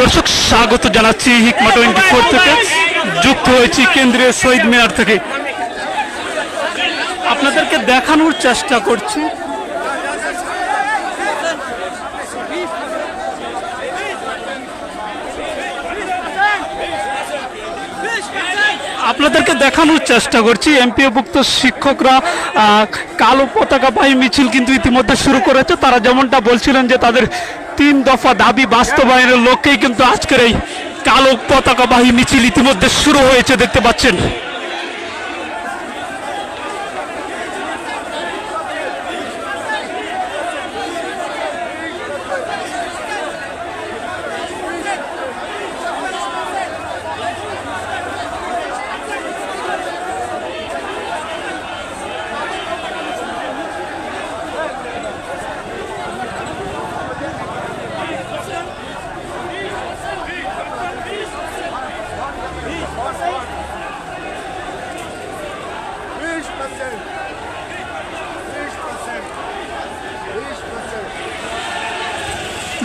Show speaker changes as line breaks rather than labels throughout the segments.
দর্শক, স্বাগত জানাচ্ছি হিকমা টোয়েন্টি ফোর থেকে। যুক্ত হয়েছি কেন্দ্রীয় শহীদ মিনার থেকে। আপনাদেরকে দেখানোর চেষ্টা করছি। আপনাদেরকে দেখানোর চেষ্টা করছি। এমপিওভুক্ত শিক্ষকরা কালো পতাকাবাহী মিছিল কিন্তু ইতিমধ্যে শুরু করেছে। তারা যেমনটা বলছিলেন যে তাদের তিন দফা দাবি বাস্তবায়নের লক্ষ্যেই কিন্তু আজকের এই কালো পতাকাবাহী মিছিল ইতিমধ্যে শুরু হয়েছে, দেখতে পাচ্ছেন।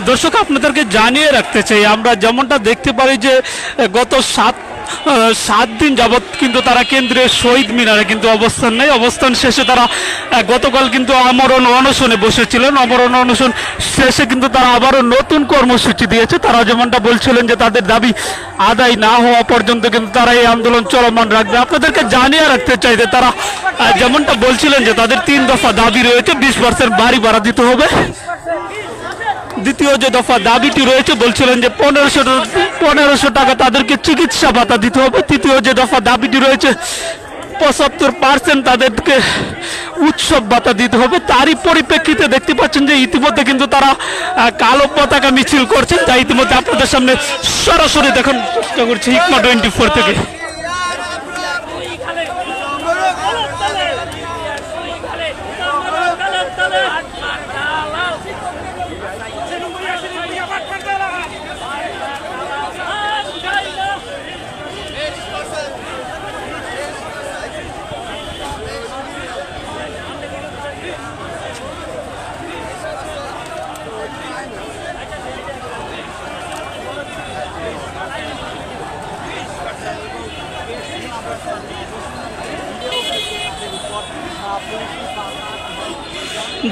দর্শক, আপনাদেরকে জানিয়ে রাখতে চাই, আমরা যেমনটা দেখতে পারি যে, গত সাত সাত দিন যাবৎ কিন্তু তারা কেন্দ্রের শহীদ মিনারে কিন্তু অবস্থান নেই। অবস্থান শেষে তারা গতকাল কিন্তু আমরণ অনশনে বসেছিলেন। আমরণ অনশন শেষে কিন্তু তারা আবারও নতুন কর্মসূচি দিয়েছে। তারা যেমনটা বলছিলেন যে, তাদের দাবি আদায় না হওয়া পর্যন্ত কিন্তু তারা এই আন্দোলন চলমান রাখবে। আপনাদেরকে জানিয়ে রাখতে চাই যে, তারা যেমনটা বলছিলেন যে, তাদের তিন দফা দাবি রয়েছে। বিশ পার্সেন্ট বাড়ি ভাড়া দিতে হবে। দ্বিতীয় যে দফা দাবিটি রয়েছে, বলছিলেন যে পনেরোশো পনেরোশো টাকা তাদেরকে চিকিৎসা ভাতা দিতে হবে। তৃতীয় যে দফা দাবিটি রয়েছে, পঁচাত্তর পার্সেন্ট তাদেরকে উৎসব ভাতা দিতে হবে। তারই পরিপ্রেক্ষিতে দেখতে পাচ্ছেন যে ইতিমধ্যে কিন্তু তারা কালো পতাকা মিছিল করছেন। যা ইতিমধ্যে আপনাদের সামনে সরাসরি দেখুন চেষ্টা করছি হিকমা টোয়েন্টি ফোর থেকে।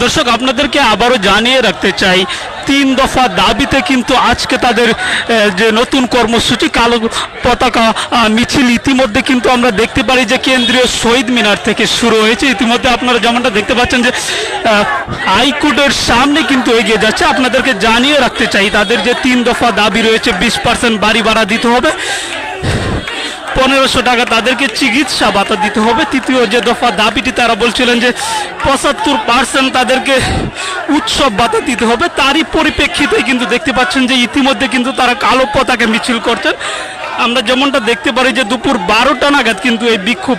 দর্শক, আপনাদেরকে আবারও জানিয়ে রাখতে চাই, তিন দফা দাবিতে কিন্তু আজকে তাদের যে নতুন কর্মসূচি, কালো পতাকা মিছিল, ইতিমধ্যে কিন্তু আমরা দেখতে পারি যে কেন্দ্রীয় শহীদ মিনার থেকে শুরু হয়েছে। ইতিমধ্যে আপনারা যেমনটা দেখতে পাচ্ছেন যে হাইকোর্টের সামনে কিন্তু এগিয়ে যাচ্ছে। আপনাদেরকে জানিয়ে রাখতে চাই, তাদের যে তিন দফা দাবি রয়েছে, বিশ পার্সেন্ট বাড়ি ভাড়া দিতে হবে। পনেরোশো টাকা তাদেরকে চিকিৎসা ভাতা দিতে হবে। তৃতীয় যে দফা দাবিটি তারা বলছিলেন যে পঁচাত্তর পার্সেন্ট তাদেরকে উৎসব ভাতা দিতে হবে। তারই পরিপ্রেক্ষিতে কিন্তু দেখতে পাচ্ছেন যে ইতিমধ্যে কিন্তু তারা কালো পতাকা মিছিল করছেন। আমরা যেমনটা দেখতে পারি যে দুপুর বারোটা নাগাদ কিন্তু এই বিক্ষোভ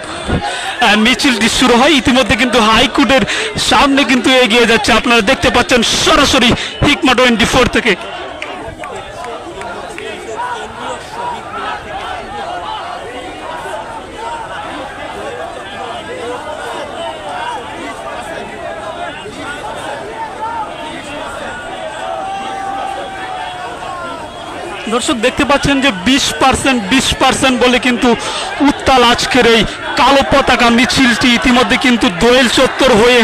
মিছিলটি শুরু হয়। ইতিমধ্যে কিন্তু হাইকোর্টের সামনে কিন্তু এগিয়ে যাচ্ছে। আপনারা দেখতে পাচ্ছেন সরাসরি হিকমা টোয়েন্টি ফোর থেকে। দর্শক দেখতে পাচ্ছেন যে বিশ পার্সেন্ট বিশ পার্সেন্ট বলে কিন্তু উত্তাল আজকের এই কালো পতাকা মিছিলটি ইতিমধ্যে কিন্তু দোয়েল চত্বর হয়ে